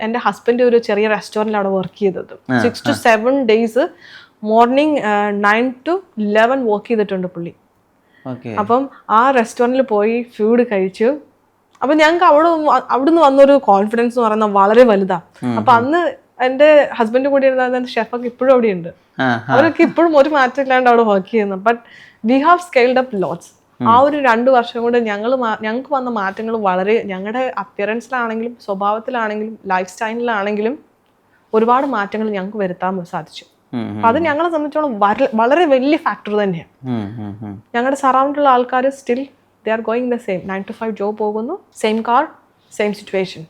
എന്റെ ഹസ്ബൻഡ് ഒരു ചെറിയ റെസ്റ്റോറന്റിലാണ് വർക്ക് ചെയ്തത്. Six to seven days morning nine to eleven work ചെയ്തിട്ടുണ്ട് പുള്ളി. അപ്പം ആ റെസ്റ്റോറന്റിൽ പോയി ഫുഡ് കഴിച്ചു. അപ്പം ഞങ്ങൾക്ക് അവിടെ അവിടുന്ന് വന്നൊരു കോൺഫിഡൻസ് എന്ന് പറയുന്നത് വളരെ വലുതാണ് അപ്പം അന്ന് എന്റെ ഹസ്ബൻഡ് കൂടി ഇരുന്ന ഷെഫൊക്കെ ഇപ്പോഴും അവിടെ ഉണ്ട് അവരൊക്കെ ഇപ്പോഴും ഒരു മാറ്റം ഇല്ലാണ്ട് അവിടെ വർക്ക് ചെയ്യുന്നു. But we have scaled up lots ആ ഒരു രണ്ട് വർഷം കൊണ്ട് ഞങ്ങൾ ഞങ്ങൾക്ക് വന്ന മാറ്റങ്ങൾ വളരെ ഞങ്ങളുടെ അപ്പിയറൻസിലാണെങ്കിലും സ്വഭാവത്തിലാണെങ്കിലും ലൈഫ് സ്റ്റൈലിലാണെങ്കിലും ഒരുപാട് മാറ്റങ്ങൾ ഞങ്ങൾക്ക് വരുത്താൻ സാധിച്ചു. അപ്പൊ അത് ഞങ്ങളെ സംബന്ധിച്ചോളം വളരെ വലിയ ഫാക്ടർ തന്നെയാണ് ഞങ്ങളുടെ സറൗണ്ടിലുള്ള ആൾക്കാർ still they are going the same nine to five job പോകുന്നു. Same car same situation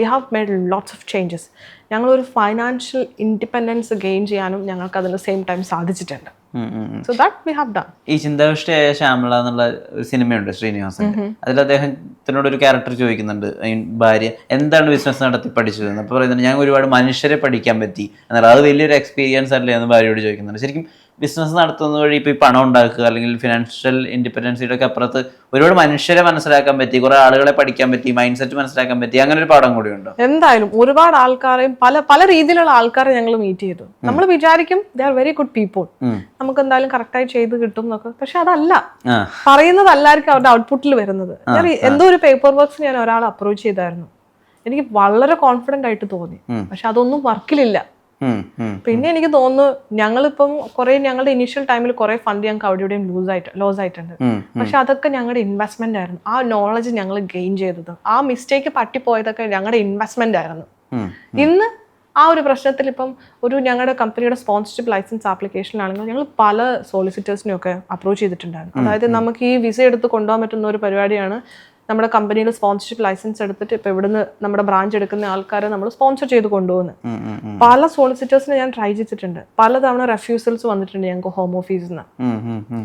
we have made lots of changes ഞങ്ങളൊരു ഫൈനാൻഷ്യൽ ഇൻഡിപെൻഡൻസ് ഗെയിൻ ചെയ്യാനും ഞങ്ങൾക്ക് അതിന് സെയിം ടൈം സാധിച്ചിട്ടുണ്ട്. So that we have done ഈ ചിന്താവിഷ്ടയായ ശ്യാമള എന്നുള്ള സിനിമയുണ്ട് ശ്രീനിവാസൻ അതിൽ അദ്ദേഹത്തിനോട് ഒരു ക്യാരക്ടർ ചോദിക്കുന്നുണ്ട്. ഭാര്യ എന്താണ് ബിസിനസ് നടത്തി പഠിച്ചത്? അപ്പോൾ പറയുന്നുണ്ട്. ഞാൻ ഒരുപാട് മനുഷ്യരെ പഠിക്കാൻ പറ്റി. എന്നാൽ അത് വലിയൊരു എക്സ്പീരിയൻസ് അല്ലേ എന്ന് ഭാര്യയോട് ചോദിക്കുന്നുണ്ട്. ശരിക്കും ബിസിനസ് നടത്തുന്ന വഴി ഇപ്പോൾ ഈ പണം ഉണ്ടാക്കുക അല്ലെങ്കിൽ ഫിനാൻഷ്യൽ ഇൻഡിപെൻഡൻസിയുടെ ഒക്കെ അപ്പുറത്ത് ഒരുപാട് മനുഷ്യരെ മനസ്സിലാക്കാൻ പറ്റി കുറെ ആളുകളെ പഠിക്കാൻ പറ്റി മൈൻഡ് സെറ്റ് മനസ്സിലാക്കാൻ പറ്റി അങ്ങനെ ഒരു പാഠം കൂടി ഉണ്ടോ. എന്തായാലും ഒരുപാട് ആൾക്കാരെയും പല പല രീതിയിലുള്ള ആൾക്കാരെ ഞങ്ങൾ മീറ്റ് ചെയ്തു. നമ്മൾ വിചാരിക്കും they are very good people നമുക്ക് എന്തായാലും കറക്റ്റായി ചെയ്ത് കിട്ടും എന്നൊക്കെ. പക്ഷെ അതല്ല. പറയുന്നത് പറയുന്നതല്ലായിരിക്കും അവരുടെ ഔട്ട്പുട്ടിൽ വരുന്നത്. ഞാൻ എന്തോ ഒരു പേപ്പർ വർക്ക്സ് ഞാൻ ഒരാളെ അപ്രോച്ച് ചെയ്തായിരുന്നു. എനിക്ക് വളരെ കോൺഫിഡന്റ് ആയിട്ട് തോന്നി. പക്ഷെ അതൊന്നും വർക്കിലില്ല പിന്നെ എനിക്ക് തോന്നുന്നു ഞങ്ങളിപ്പം കുറെ ഞങ്ങളുടെ ഇനീഷ്യൽ ടൈമിൽ കുറെ ഫണ്ട് ഞങ്ങൾക്ക് അവിടെ ഇവിടെയും ലൂസ് ആയിട്ട് ലോസ് ആയിട്ടുണ്ട്. പക്ഷെ അതൊക്കെ ഞങ്ങളുടെ ഇൻവെസ്റ്റ്മെന്റ് ആയിരുന്നു. ആ നോളജ് ഞങ്ങൾ ഗെയിൻ ചെയ്തത്. ആ മിസ്റ്റേക്ക് പറ്റിപ്പോയതൊക്കെ ഞങ്ങളുടെ ഇൻവെസ്റ്റ്മെന്റ് ആയിരുന്നു. ഇന്ന് ആ ഒരു പ്രശ്നത്തിൽ ഇപ്പം ഒരു ഞങ്ങളുടെ കമ്പനിയുടെ സ്പോൺസർഷിപ്പ് ലൈസൻസ് ആപ്ലിക്കേഷനിലാണെങ്കിൽ ഞങ്ങൾ പല സോളിസിറ്റേഴ്സിനെയൊക്കെ അപ്രോച്ച് ചെയ്തിട്ടുണ്ടായിരുന്നു. അതായത് നമുക്ക് ഈ വിസ എടുത്ത് കൊണ്ടുപോകാൻ പറ്റുന്ന ഒരു പരിപാടിയാണ് നമ്മുടെ കമ്പനിയിൽ സ്പോൺസർഷിപ്പ് ലൈസൻസ് എടുത്തിട്ട് ഇപ്പൊ ഇവിടുന്ന് നമ്മുടെ ബ്രാഞ്ച് എടുക്കുന്ന ആൾക്കാരെ നമ്മൾ സ്പോൺസർ ചെയ്ത് കൊണ്ടുപോകുന്നു. പല സോളിസിറ്റേഴ്സിനെ ഞാൻ ട്രൈ ചെയ്തിട്ടുണ്ട് പലതവണ റെഫ്യൂസൽസ് വന്നിട്ടുണ്ട് ഞങ്ങൾക്ക് ഹോം ഓഫീസിൽ നിന്ന്.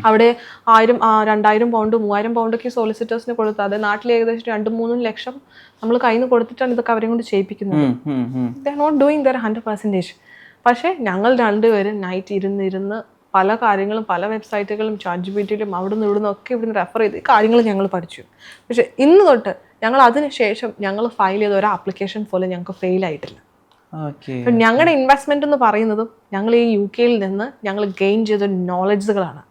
അവിടെ ആയിരം രണ്ടായിരം പൗണ്ട് മൂവായിരം പൗണ്ടൊക്കെ സോളിസിറ്റേഴ്സിന് കൊടുത്ത് അത് നാട്ടിൽ ഏകദേശം രണ്ട് മൂന്നും ലക്ഷം നമ്മൾ കയ്യിൽ നിന്ന് കൊടുത്തിട്ടാണ് ഇതൊക്കെ അവരെ കൊണ്ട് ചെയ്യിപ്പിക്കുന്നത് ഉം, ഉം. Not doing their hundred percentage പക്ഷേ ഞങ്ങൾ രണ്ടുപേരും നൈറ്റ് ഇരുന്ന് ഇരുന്ന് പല കാര്യങ്ങളും പല വെബ്സൈറ്റുകളും ചാറ്റ് ജി ബി ടിയിലും അവിടുന്ന് ഇവിടുന്ന് ഒക്കെ ഇവിടുന്ന് റെഫർ ചെയ്ത് ഈ കാര്യങ്ങൾ ഞങ്ങൾ പഠിച്ചു. പക്ഷേ ഇന്ന് തൊട്ട് ഞങ്ങൾ അതിന് ശേഷം ഞങ്ങൾ ഫയൽ ചെയ്ത ഒരു ആപ്ലിക്കേഷൻ പോലും ഞങ്ങൾക്ക് ഫെയിൽ ആയിട്ടില്ല. ഞങ്ങളുടെ ഇൻവെസ്റ്റ്മെന്റ് എന്ന് പറയുന്നതും ഞങ്ങൾ ഈ യു കെയിൽ നിന്ന് ഞങ്ങൾ ഗെയിൻ ചെയ്ത നോളജുകളാണ്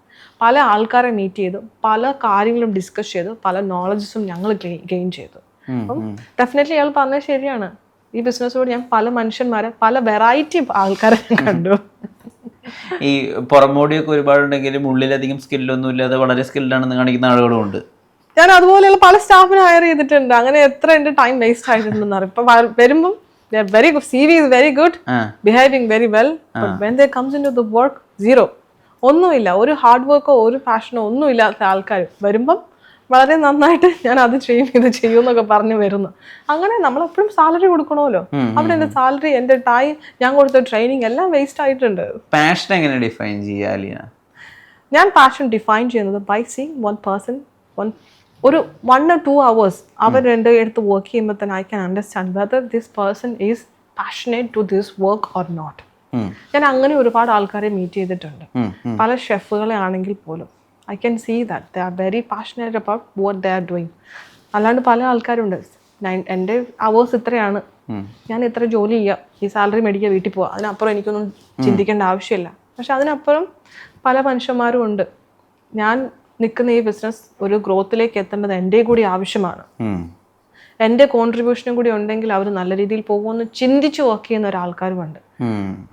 പല ആൾക്കാരെ മീറ്റ് ചെയ്തു പല കാര്യങ്ങളും ഡിസ്കസ് ചെയ്തു പല നോളജസും ഞങ്ങൾ ഗെയിൻ ചെയ്തു. അപ്പം ഡെഫിനറ്റ്ലി അയാൾ പറഞ്ഞത് ശരിയാണ്. ഈ ബിസിനസ്സോട് ഞാൻ പല മനുഷ്യന്മാരെ പല വെറൈറ്റി ആൾക്കാരെ കണ്ടു. ഈ പുറമോടിയൊക്കെ ഒരുപാടുണ്ടെങ്കിലും ഉള്ളിലധികം സ്കില്ലൊന്നും ഇല്ലാതെ വളരെ സ്കിൽഡാണെന്ന് കാണിക്കുന്ന ആളുകളും ഉണ്ട് ഞാൻ അതുപോലെയുള്ള പല സ്റ്റാഫിനെ ഹയർ ചെയ്തിട്ടുണ്ട്. അങ്ങനെ എത്ര എന്റെ ടൈം വേസ്റ്റ് ആയിട്ടുണ്ടെന്ന് അറിയാം. ഇപ്പൊ വരുമ്പോൾ വരുമ്പം very good see we is very good behaving very well but when they comes into the work zero ഒന്നുമില്ല. ഒരു ഹാർഡ് വർക്കോ ഒരു പാഷനോ ഒന്നും ഇല്ലാത്ത ആൾക്കാർ വരുമ്പം വളരെ നന്നായിട്ട് ഞാൻ അത് ചെയ്യും ഇത് ചെയ്യും എന്നൊക്കെ പറഞ്ഞു വരുന്നു. അങ്ങനെ നമ്മൾ എപ്പോഴും സാലറി കൊടുക്കണമല്ലോ അവിടെ എന്റെ സാലറി എന്റെ ടൈം ഞാൻ കൊടുത്ത ട്രെയിനിങ് എല്ലാം വേസ്റ്റ് ആയിട്ടുണ്ട്. പാഷൻ എങ്ങനെ ഡിഫൈൻ ചെയ്യാ ഞാൻ പാഷൻ ഡിഫൈൻ ചെയ്യുന്നത് by see one person one ഒരു വൺ ഓർ ടു അവേഴ്സ് അവർ രണ്ട് എടുത്ത് വർക്ക് ചെയ്യുമ്പോൾ തന്നെ I can understand whether this person is passionate to this work or not ഞാൻ അങ്ങനെ ഒരുപാട് ആൾക്കാരെ മീറ്റ് ചെയ്തിട്ടുണ്ട്. പല ഷെഫുകളെ ആണെങ്കിൽ പോലും. I can see that they are very passionate about what they are doing അല്ലാണ്ട് പല ആൾക്കാരുണ്ട്. എന്റെ അവേഴ്സ് ഇത്രയാണ്. ഞാൻ ഇത്ര ജോലി ചെയ്യാം. ഈ സാലറി മേടിക്കുക വീട്ടിൽ പോവാം. അതിനപ്പുറം എനിക്കൊന്നും ചിന്തിക്കേണ്ട ആവശ്യമില്ല. പക്ഷെ അതിനപ്പുറം പല മനുഷ്യന്മാരും ഉണ്ട്. ഞാൻ നിൽക്കുന്ന ഈ ബിസിനസ് ഒരു ഗ്രോത്തിലേക്ക് എത്തേണ്ടത് എന്റെ കൂടി ആവശ്യമാണ്. എന്റെ കോൺട്രിബ്യൂഷനും കൂടി ഉണ്ടെങ്കിൽ അവർ നല്ല രീതിയിൽ പോകുമെന്ന് ചിന്തിച്ച് വർക്ക് ചെയ്യുന്ന ഒരാൾക്കാരുമുണ്ട്.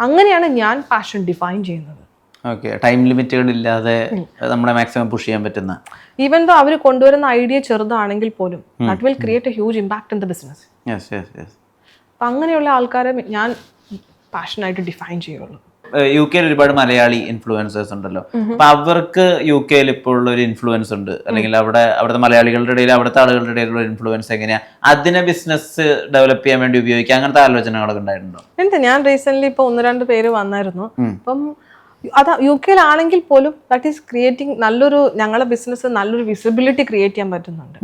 അങ്ങനെയാണ് ഞാൻ പാഷൻ ഡിഫൈൻ ചെയ്യുന്നത്. ഓക്കെ ടൈം ലിമിറ്റുകൾ ഇല്ലാതെ നമ്മളെ മാക്സിമം പുഷ് ചെയ്യാൻ പറ്റുന്ന. ഈവൻ ദോ അവർ കൊണ്ടുവരുന്ന ഐഡിയ ചെറുതാണെങ്കിൽ പോലും that will create a huge impact in the business yes yes yes അപ്പം അങ്ങനെയുള്ള ആൾക്കാരെ ഞാൻ പാഷനായിട്ട് ഡിഫൈൻ ചെയ്യുള്ളൂ. യു കെയിൽ ഒരുപാട് മലയാളി ഇൻഫ്ലുവൻസേഴ്സ് ഉണ്ടല്ലോ. അപ്പൊ അവർക്ക് യു കെയിൽ ഇപ്പോൾ ഉള്ള ഒരു ഇൻഫ്ലുവൻസ് ഉണ്ട്. അല്ലെങ്കിൽ അവിടെ അവിടുത്തെ മലയാളികളുടെ ഇടയിൽ അവിടുത്തെ ആളുകളുടെ ഇടയിലുള്ള ഇൻഫ്ലുവൻസ് എങ്ങനെയാ? അതിനെ ബിസിനസ് ഡെവലപ്പ് ചെയ്യാൻ വേണ്ടി ഉപയോഗിക്കുക. അങ്ങനത്തെ ആലോചനകളൊക്കെ ഉണ്ടായിട്ടുണ്ടോ? എന്താ? ഞാൻ റീസെന്റ് ഇപ്പൊ ഒന്ന് രണ്ട് പേര് വന്നായിരുന്നു. അപ്പം അത് യു കെയിലാണെങ്കിൽ പോലും ദാറ്റ് ഈസ് ക്രിയേറ്റിംഗ് നല്ലൊരു ഞങ്ങളുടെ ബിസിനസ് നല്ലൊരു വിസിബിലിറ്റി ക്രിയേറ്റ് ചെയ്യാൻ പറ്റുന്നുണ്ട്.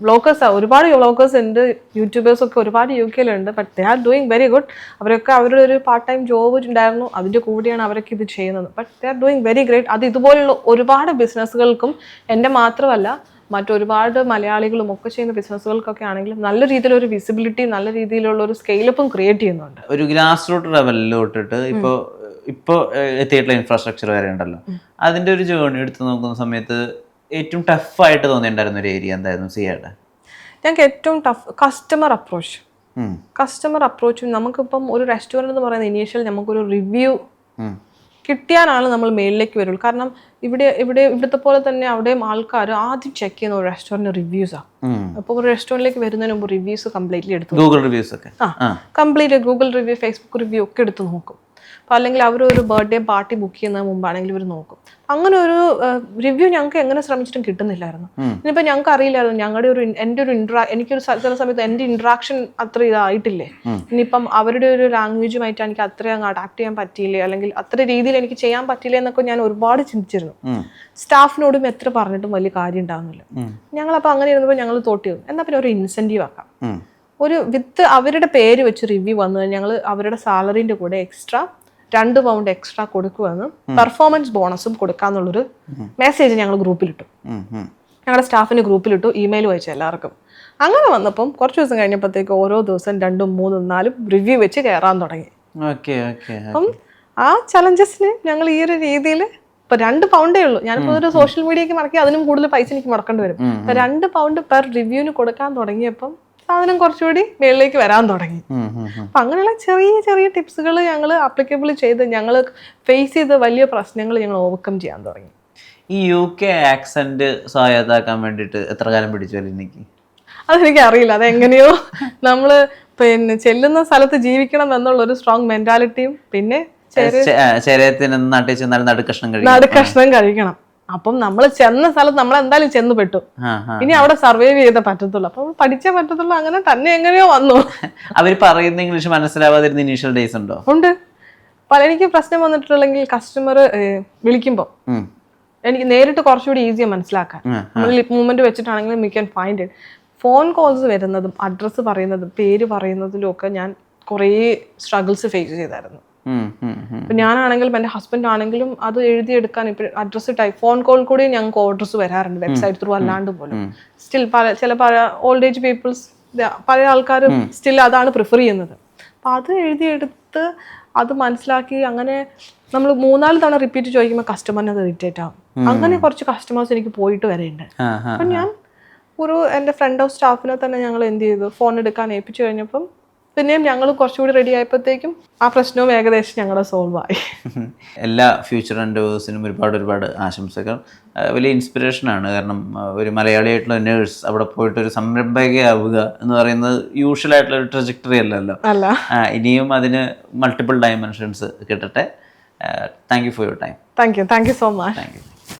വ്ളോഗേഴ്സ് ഒരുപാട് വ്ളോഗേഴ്സ് ഉണ്ട് യൂട്യൂബേഴ്സ് ഒക്കെ ഒരുപാട് U കെയിലുണ്ട് but they are doing very good അവരൊക്കെ അവരുടെ ഒരു പാർട്ട് ടൈം ജോബ് ഉണ്ടായിരുന്നു അതിന്റെ കൂടിയാണ് അവരൊക്കെ ഇത് ചെയ്യുന്നത്. But they are doing very great അത് ഇതുപോലുള്ള ഒരുപാട് ബിസിനസ്സുകൾക്കും എന്റെ മാത്രമല്ല മറ്റൊരുപാട് മലയാളികളും ഒക്കെ ചെയ്യുന്ന ബിസിനസ്സുകൾക്കൊക്കെ ആണെങ്കിലും നല്ല രീതിയിലൊരു വിസിബിലിറ്റി നല്ല രീതിയിലുള്ള ഒരു സ്കെയിലപ്പും ക്രിയേറ്റ് ചെയ്യുന്നുണ്ട്. ഒരു ഗ്രാസ് റൂട്ട് ലെവലിൽ തൊട്ടിട്ട് ഇപ്പോൾ ഇപ്പോൾ എത്തിയിട്ടുള്ള ഇൻഫ്രാസ്ട്രക്ചർ വരെ ഉണ്ടല്ലോ. അതിന്റെ ഒരു ജേണി എടുത്ത് നോക്കുന്ന സമയത്ത് ഏറ്റവും ടഫായിട്ട് തോന്നിയിട്ടുണ്ടായിരുന്ന ഒരു ഏരിയ എന്തായിരുന്നു സിയുടെ? ഞങ്ങൾക്ക് ഏറ്റവും ടഫ് കസ്റ്റമർ അപ്രോച്ച് കസ്റ്റമർ അപ്രോച്ചും നമുക്കിപ്പം ഒരു റെസ്റ്റോറന്റ് എന്ന് പറയുന്ന ഇനീഷ്യൽ നമുക്കൊരു റിവ്യൂ കിട്ടിയാലാണ് നമ്മൾ മേളിലേക്ക് വരുള്ളൂ. കാരണം ഇവിടെ ഇവിടെ ഇവിടുത്തെ പോലെ തന്നെ അവിടെയും ആൾക്കാർ ആദ്യം ചെക്ക് ചെയ്യുന്ന ഒരു റെസ്റ്റോറന്റ് റിവ്യൂസാണ് അപ്പോൾ ഒരു റെസ്റ്റോറന്റിലേക്ക് വരുന്നതിന് മുമ്പ് റിവ്യൂസ് കംപ്ലീറ്റ്ലി എടുത്തു ഗൂഗിൾ റിവ്യൂസ് ഒക്കെ. ആ complete Google review Facebook review ഒക്കെ എടുത്ത് നോക്കും. അപ്പോൾ അല്ലെങ്കിൽ അവർ ഒരു ബർത്ത്ഡേ പാർട്ടി ബുക്ക് ചെയ്യുന്നതിന് മുമ്പാണെങ്കിൽ ഇവർ നോക്കും. അങ്ങനെ ഒരു റിവ്യൂ ഞങ്ങൾക്ക് എങ്ങനെ ശ്രമിച്ചിട്ടും കിട്ടുന്നില്ലായിരുന്നു. ഇനിയിപ്പോൾ ഞങ്ങൾക്ക് അറിയില്ലായിരുന്നു ഞങ്ങളുടെ ഒരു എന്റെ ഒരു ഇൻട്രാ എനിക്കൊരു ചില സമയത്ത് എന്റെ ഇൻട്രാക്ഷൻ അത്ര ഇതായിട്ടില്ലേ. ഇനിയിപ്പം അവരുടെ ഒരു ലാംഗ്വേജുമായിട്ട് എനിക്ക് അത്ര അങ്ങ് അഡാപ്റ്റ് ചെയ്യാൻ പറ്റിയില്ലേ അല്ലെങ്കിൽ അത്ര രീതിയിൽ എനിക്ക് ചെയ്യാൻ പറ്റില്ലേ എന്നൊക്കെ ഞാൻ ഒരുപാട് ചിന്തിച്ചിരുന്നു. സ്റ്റാഫിനോടും എത്ര പറഞ്ഞിട്ടും വലിയ കാര്യം ഉണ്ടാകുന്നില്ല ഞങ്ങളപ്പോൾ അങ്ങനെ ഇരുന്നപ്പോൾ ഞങ്ങൾ തോട്ടി എന്നാൽ പിന്നെ ഒരു ഇൻസെന്റീവ് ആക്കാം. ഒരു വിത്ത് അവരുടെ പേര് വെച്ച് റിവ്യൂ വന്നു ഞങ്ങൾ അവരുടെ സാലറിന്റെ കൂടെ എക്സ്ട്രാ രണ്ട് പൗണ്ട് എക്സ്ട്രാ കൊടുക്കുമെന്നും പെർഫോമൻസ് ബോണസും കൊടുക്കാന്നുള്ളൊരു മെസ്സേജ് ഞങ്ങൾ ഗ്രൂപ്പിലിട്ടു ഞങ്ങളുടെ സ്റ്റാഫിന് ഗ്രൂപ്പിലിട്ടു ഇമെയിൽ വായിച്ചു എല്ലാവർക്കും. അങ്ങനെ വന്നപ്പം കുറച്ച് ദിവസം കഴിഞ്ഞപ്പോഴത്തേക്ക് ഓരോ ദിവസം രണ്ടും മൂന്നും നാലും റിവ്യൂ വെച്ച് കയറാൻ തുടങ്ങി. അപ്പം ആ ചലഞ്ചസിന് ഞങ്ങൾ ഈ ഒരു രീതിയിൽ ഇപ്പൊ രണ്ട് പൗണ്ടേ ഉള്ളൂ. ഞാനിപ്പോ ഒരു സോഷ്യൽ മീഡിയക്ക് മടക്കി അതിനും കൂടുതൽ പൈസ എനിക്ക് മുടക്കേണ്ടി വരും. അപ്പൊ രണ്ട് പൗണ്ട് പെർ റിവ്യൂവിന് കൊടുക്കാൻ തുടങ്ങിയപ്പം സാധനം കുറച്ചുകൂടി മേളിലേക്ക് വരാൻ തുടങ്ങി. അപ്പൊ അങ്ങനെയുള്ള ചെറിയ ചെറിയ ടിപ്സുകൾ ഞങ്ങൾ അപ്ലിക്കബിൾ ചെയ്ത് ഞങ്ങൾ ഫേസ് ചെയ്ത വലിയ പ്രശ്നങ്ങൾ ഞങ്ങൾ ഓവർകം ചെയ്യാൻ തുടങ്ങി. ഈ യു കെ ആക്സെന്റ് സ്വായത്താക്കാൻ വേണ്ടിയിട്ട് എത്ര കാലം പിടിച്ചു എനിക്ക് അതെനിക്ക് അറിയില്ല. അതെങ്ങനെയോ നമ്മൾ പിന്നെ ചെല്ലുന്ന സ്ഥലത്ത് ജീവിക്കണം എന്നുള്ള ഒരു സ്ട്രോങ് മെന്റാലിറ്റിയും പിന്നെ ശരീരത്തിന് നാട്ടിൽ ചെന്നാൽ നടുക്കഷ്ണം കഴിക്കണം. നടുക്കഷ്ണം കഴിക്കണം. അപ്പം നമ്മൾ ചെന്ന സ്ഥലത്ത് നമ്മൾ എന്തായാലും ചെന്ന് പെട്ടു. ഇനി അവിടെ സർവൈവ് ചെയ്തേ പറ്റത്തുള്ളൂ. അപ്പൊ പഠിച്ചേ പറ്റത്തുള്ളൂ. അങ്ങനെ തന്നെ എങ്ങനെയോ വന്നു. അവർ പറയുന്ന ഇംഗ്ലീഷ് മനസ്സിലാവാതിരുന്ന ഇനീഷ്യൽ ഡേയ്സ് ഉണ്ടോ? ഉണ്ട്. പല എനിക്ക് പ്രശ്നം വന്നിട്ടുള്ളെങ്കിൽ കസ്റ്റമർ വിളിക്കുമ്പോൾ. എനിക്ക് നേരിട്ട് കുറച്ചുകൂടി ഈസിയാ മനസ്സിലാക്കാൻ. നമ്മൾ lip movement വെച്ചിട്ടാണെങ്കിലും we can find it phone calls വരുന്നതും അഡ്രസ്സ് പറയുന്നതും പേര് പറയുന്നതിലും ഒക്കെ ഞാൻ കുറേ സ്ട്രഗിൾസ് ഫേസ് ചെയ്തായിരുന്നു. ഇപ്പം ഞാനാണെങ്കിലും എന്റെ ഹസ്ബൻഡ് ആണെങ്കിലും അത് എഴുതിയെടുക്കാൻ ഇപ്പം അഡ്രസ്സ് ടൈപ്പ് ഫോൺ കോൾ കൂടി ഞങ്ങൾക്ക് ഓർഡേഴ്സ് വരാറുണ്ട് വെബ്സൈറ്റ് ത്രൂ അല്ലാണ്ട് പോലും. സ്റ്റിൽ പല ചില പല ഓൾഡ് ഏജ് പീപ്പിൾസ് പല ആൾക്കാരും സ്റ്റിൽ അതാണ് പ്രിഫർ ചെയ്യുന്നത്. അപ്പം അത് എഴുതിയെടുത്ത് അത് മനസ്സിലാക്കി അങ്ങനെ നമ്മൾ മൂന്നാൽ തവണ റിപ്പീറ്റ് ചോദിക്കുമ്പോൾ കസ്റ്റമറിന് അത് ഇറിറ്റേറ്റ് ആകും അങ്ങനെ കുറച്ച് കസ്റ്റമേഴ്സ് എനിക്ക് പോയിട്ട് വരെയുണ്ട്. അപ്പം ഞാൻ ഒരു എന്റെ ഫ്രണ്ട് ഓഫ് സ്റ്റാഫിനെ തന്നെ ഞങ്ങൾ എന്ത് ചെയ്തു? ഫോൺ എടുക്കാൻ ഏൽപ്പിച്ചു കഴിഞ്ഞപ്പം പിന്നെയും ഞങ്ങൾ കുറച്ചുകൂടി റെഡി ആയപ്പോഴത്തേക്കും ആ പ്രശ്നവും ഏകദേശം ഞങ്ങളുടെ സോൾവ് ആയി. എല്ലാ ഫ്യൂച്ചർ എൻഡേഴ്സിനും ഒരുപാട് ഒരുപാട് ആശംസകൾ. വലിയ ഇൻസ്പിറേഷൻ ആണ്. കാരണം ഒരു മലയാളിയായിട്ടുള്ള നേഴ്സ് അവിടെ പോയിട്ട് ഒരു സംരംഭകയാവുക എന്ന് പറയുന്നത് യൂഷ്വൽ ആയിട്ടുള്ള ഒരു ട്രജക്ടറി അല്ലല്ലോ. അല്ല. ഇനിയും അതിന് മൾട്ടിപ്പിൾ ഡയമെൻഷൻസ് കിട്ടട്ടെ. Thank you for your time thank you thank you so much thank you